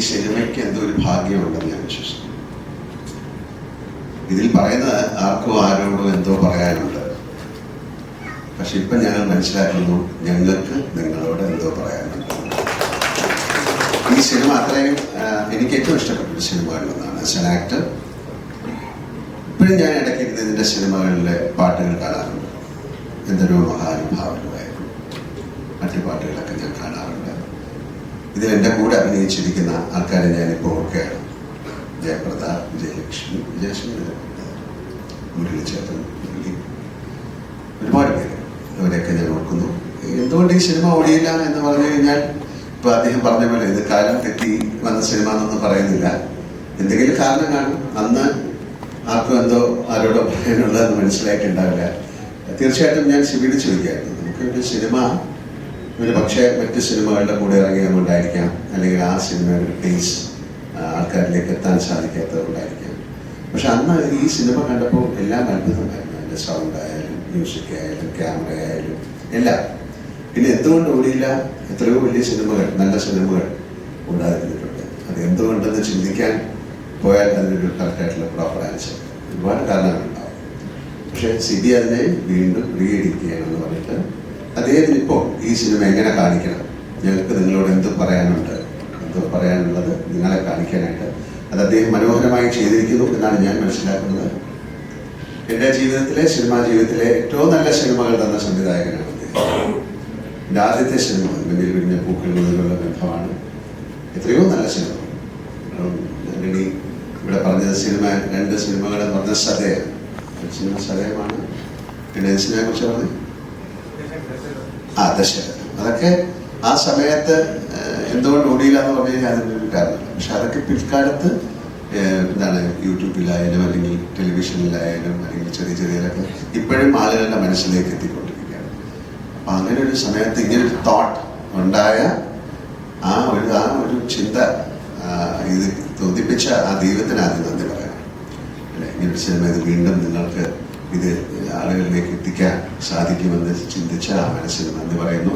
ഈ സിനിമയ്ക്ക് എന്തോ ഒരു ഭാഗ്യമുണ്ടെന്ന് ഞാൻ വിശ്വസിക്കുന്നു. ഇതിൽ പറയുന്നത് ആർക്കോ ആരോടോ എന്തോ പറയാനുണ്ട്. പക്ഷെ ഇപ്പൊ ഞങ്ങൾ മനസ്സിലാക്കുന്നു ഞങ്ങൾക്ക് നിങ്ങളോട് എന്തോ പറയാനുണ്ട്. ഈ സിനിമ അത്രയും എനിക്ക് ഏറ്റവും ഇഷ്ടപ്പെട്ട ഒരു സിനിമകളിലൊന്നാണ് ആസ് ആക്ടർ ഇപ്പോഴും ഞാൻ ഇടയ്ക്ക് ഇതിന്റെ സിനിമകളിലെ പാട്ടുകൾ കാണാറുണ്ട്. എന്തൊരു മഹാനുഭാവനുമായിരുന്നു മറ്റു പാട്ടുകളൊക്കെ ഞാൻ കാണാറുണ്ട്. ഇതിൽ എന്റെ കൂടെ അഭിനയിച്ചിരിക്കുന്ന ആൾക്കാരെ ഞാനിപ്പോൾ ഓർക്കുകയാണ്. ജയപ്രദ വിജയലക്ഷ്മി വിജയലക്ഷ്മി മുരളിച്ചേട്ടൻ മുരളി. ഒരുപാട് പേര് അവരെയൊക്കെ ഞാൻ ഓർക്കുന്നു. എന്തുകൊണ്ട് ഈ സിനിമ ഓടിയില്ല എന്ന് പറഞ്ഞു കഴിഞ്ഞാൽ ഇപ്പൊ അദ്ദേഹം പറഞ്ഞ പോലെ ഇത് കാലം തെറ്റി വന്ന സിനിമ എന്നൊന്നും പറയുന്നില്ല. എന്തെങ്കിലും കാരണം കാണും. അന്ന് ആർക്കും എന്തോ ആരോടോ പറയാനുള്ളതെന്ന് മനസ്സിലായിട്ടുണ്ടാവില്ല. തീർച്ചയായിട്ടും ഞാൻ ശിബിയുടെ ചോദിക്കായിരുന്നു. നമുക്ക് ഒരു സിനിമ ഒരു പക്ഷേ മറ്റ് സിനിമകളുടെ കൂടെ ഇറങ്ങിയതുകൊണ്ടായിരിക്കാം അല്ലെങ്കിൽ ആ സിനിമയുടെ ടേസ് ആൾക്കാരിലേക്ക് എത്താൻ സാധിക്കാത്തതുകൊണ്ടായിരിക്കാം. പക്ഷെ അന്ന് ഈ സിനിമ കണ്ടപ്പോൾ എല്ലാം അത്ഭുതമായിരുന്നു അതിന്റെ സൗണ്ട് ആയാലും മ്യൂസിക് ആയാലും ക്യാമറ ആയാലും എല്ലാം. പിന്നെ എന്തുകൊണ്ട് ഓടിയില്ല? എത്രയോ വലിയ സിനിമകൾ നല്ല സിനിമകൾ ഉണ്ടായിരുന്നിട്ടുണ്ട്. അത് എന്തുകൊണ്ടെന്ന് ചിന്തിക്കാൻ പോയാൽ അതിനൊരു കറക്റ്റായിട്ടുള്ള പ്രോപ്പർ ആൻസർ ഒരുപാട് കാരണങ്ങളുണ്ടാവും. പക്ഷേ സിബി അതിനെ വീണ്ടും റീ പറഞ്ഞിട്ട് അദ്ദേഹത്തിന് ഇപ്പോൾ ഈ സിനിമ എങ്ങനെ കാണിക്കണം? ഞങ്ങൾക്ക് നിങ്ങളോട് എന്ത് പറയാനുണ്ട്. എന്ത് പറയാനുള്ളത് നിങ്ങളെ കാണിക്കാനായിട്ട്. അത് അദ്ദേഹം മനോഹരമായി ചെയ്തിരിക്കുന്നു എന്നാണ് ഞാൻ മനസ്സിലാക്കുന്നത്. എന്റെ ജീവിതത്തിലെ സിനിമാ ജീവിതത്തിലെ ഏറ്റവും നല്ല സിനിമകൾ തന്ന സംവിധായകനാണ് അദ്ദേഹം. എന്റെ ആദ്യത്തെ സിനിമ മുന്നിൽ വിരിഞ്ഞ പൂക്കൾ മുതലുള്ള ബന്ധമാണ്. എത്രയോ നല്ല സിനിമ ആന്റണി ഇവിടെ പറഞ്ഞ സിനിമ രണ്ട് സിനിമകൾ പറഞ്ഞ സതയം സിനിമ സതയമാണ് പിന്നെ സിനിമയെ കുറിച്ച് പറഞ്ഞു ആ ദശരഥം അതൊക്കെ ആ സമയത്ത് എന്തുകൊണ്ട് ഓടിയില്ല എന്ന് പറഞ്ഞു കഴിഞ്ഞാൽ അതിന്റെ ഒരു കാരണം പക്ഷെ അതൊക്കെ പിൽക്കാലത്ത് എന്താണ് യൂട്യൂബിലായാലും അല്ലെങ്കിൽ ടെലിവിഷനിലായാലും അല്ലെങ്കിൽ ചെറിയ ചെറിയതൊക്കെ ഇപ്പോഴും ആളുകളുടെ മനസ്സിലേക്ക് എത്തിക്കൊണ്ടിരിക്കുകയാണ്. അപ്പം അങ്ങനെ ഒരു സമയത്ത് ഇങ്ങനെ ഒരു തോട്ട് ഉണ്ടായ ആ ഒരു ആ ഒരു ചിന്ത ഇത് തോന്നിപ്പിച്ച ആ ദൈവത്തിന് ആദ്യം നന്ദി പറയാം. ഇങ്ങനെ ഒരു സിനിമ ഇത് വീണ്ടും നിങ്ങൾക്ക് ഇത് ആളുകളിലേക്ക് എത്തിക്കാൻ സാധിക്കുമെന്ന് ചിന്തിച്ച മനസ്സിന് നന്ദി പറയുന്നു.